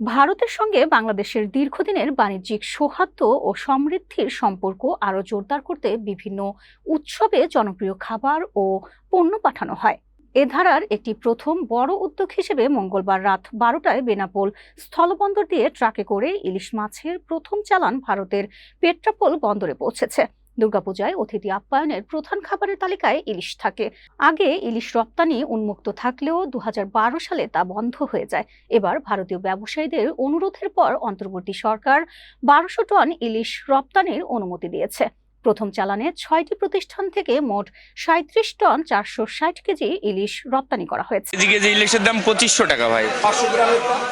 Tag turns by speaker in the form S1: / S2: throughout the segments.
S1: ভারতের সঙ্গে বাংলাদেশের দীর্ঘদিনের বাণিজ্যিক সৌহার্দ্য ও সমৃদ্ধির সম্পর্ক আরও জোরদার করতে বিভিন্ন উৎসবে জনপ্রিয় খাবার ও পণ্য পাঠানো হয়। এ ধারার একটি প্রথম বড় উদ্যোগ হিসেবে মঙ্গলবার রাত বারোটায় বেনাপোল স্থলবন্দর দিয়ে ট্রাকে করে ইলিশ মাছের প্রথম চালান ভারতের পেট্রাপোল বন্দরে পৌঁছেছে। দুর্গাপূজায় অতিথি আপ্যায়নের প্রধান খাবারের তালিকায় ইলিশ থাকে। আগে ইলিশ রপ্তানি উন্মুক্ত থাকলেও দু হাজার বারো সালে তা বন্ধ হয়ে যায়। এবার ভারতীয় ব্যবসায়ীদের অনুরোধের পর অন্তর্বর্তী সরকার বারোশো টন ইলিশ রপ্তানির অনুমতি দিয়েছে। প্রথম চালানে ছয়টি প্রতিষ্ঠান থেকে মোট সাঁত্রিশ টন চারশো ষাট কেজি ইলিশ রপ্তানি করা হয়েছে।
S2: কেজি কেজি ইলিশের দাম পঁচিশশো টাকা ভাই।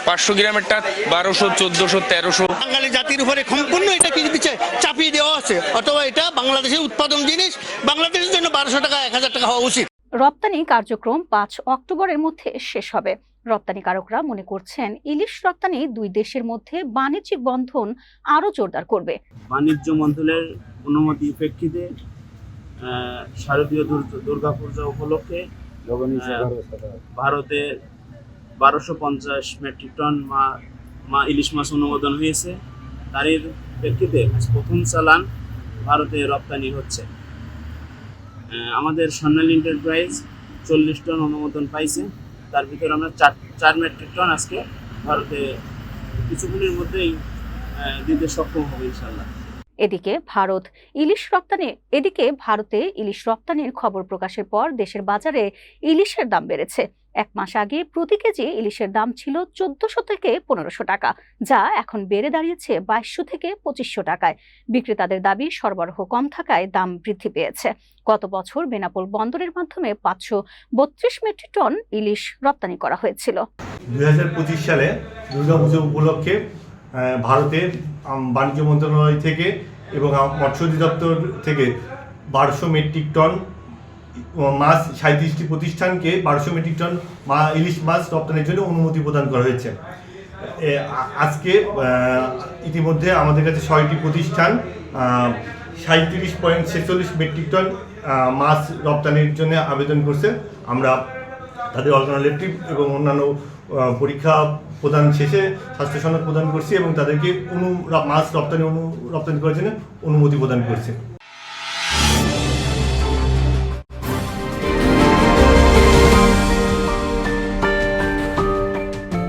S2: পাঁচশো গ্রামেরটা বারোশো চোদ্দশো তেরোশো।
S3: বাঙালি জাতির উপরে সম্পূর্ণ এটা কি দিচ্ছে? চাপিয়ে দেওয়া আছে। অথবা এটা বাংলাদেশের উৎপাদন জিনিস। বাংলাদেশের জন্য বারোশো টাকা এক হাজার টাকা হওয়া উচিত।
S1: রপ্তানি কার্যক্রম পাঁচ অক্টোবরের মধ্যে শেষ হবে। রপ্তানিকারকরা মনে করছেন ইলিশ রপ্তানি দুই দেশের মধ্যে বাণিজ্যিক বন্ধন আরও জোরদার করবে।
S4: বাণিজ্য মন্ত্রণালয়ের অনুমতি প্রেক্ষিতে শারদীয় দুর্গ- দুর্গাপূজা উপলক্ষে ভারতে বারোশো পঞ্চাশ মেট্রিক টন মা মা ইলিশ মাছ অনুমোদন হয়েছে। তারই প্রেক্ষিতে প্রথম চালান ভারতে রপ্তানি হচ্ছে। আমাদের স্বর্ণালী এন্টারপ্রাইজ চল্লিশ টন অনুমোদন পাইছে। তার ভিতরে আমরা চার চার মেট্রিক টন আজকে ভারতে কিছুক্ষণের মধ্যেই দিতে সক্ষম হবে ইনশাল্লাহ
S1: এদিকে ভারত ইলিশ রপ্তানি, এদিকে ভারতে ইলিশ রপ্তানির খবর প্রকাশের পর দেশের বাজারে ইলিশের দাম বেড়েছে। এক মাস আগে প্রতি কেজি ইলিশের দাম ছিল চোদ্দশো থেকে পনেরোশো টাকা, যা এখন বেড়ে দাঁড়িয়েছে বাইশশো থেকে পঁচিশশো টাকায়। বিক্রেতাদের দাবি, সরবরাহ কম থাকায় দাম বৃদ্ধি পেয়েছে। গত বছর বেনাপোল বন্দরের মাধ্যমে পাঁচশো বত্রিশ মেট্রিক টন ইলিশ রপ্তানি করা হয়েছিল।
S5: দুই হাজার পঁচিশ সালে দুর্গাপুজো উপলক্ষে ভারতের বাণিজ্য মন্ত্রণালয় থেকে এবং মৎস্য অধিদপ্তর থেকে বারোশো মেট্রিক টন মাছ সাঁত্রিশটি প্রতিষ্ঠানকে বারোশো মেট্রিক টন মা, ইলিশ মাছ রপ্তানির জন্য অনুমতি প্রদান করা হয়েছে। আজকে ইতিমধ্যে আমাদের কাছে ছয়টি প্রতিষ্ঠান সাঁত্রিশ পয়েন্ট ছেচল্লিশ মেট্রিক টন মাছ রপ্তানির জন্য আবেদন করছে। আমরা তাদের অল্টারনেটিভ এবং অন্যান্য পরীক্ষা প্রদান শেষে স্বাস্থ্য সনদ প্রদান করছি এবং তাদেরকে অনু মাছ রপ্তানি অনু, রপ্তানি করার জন্য অনুমতি প্রদান করছে।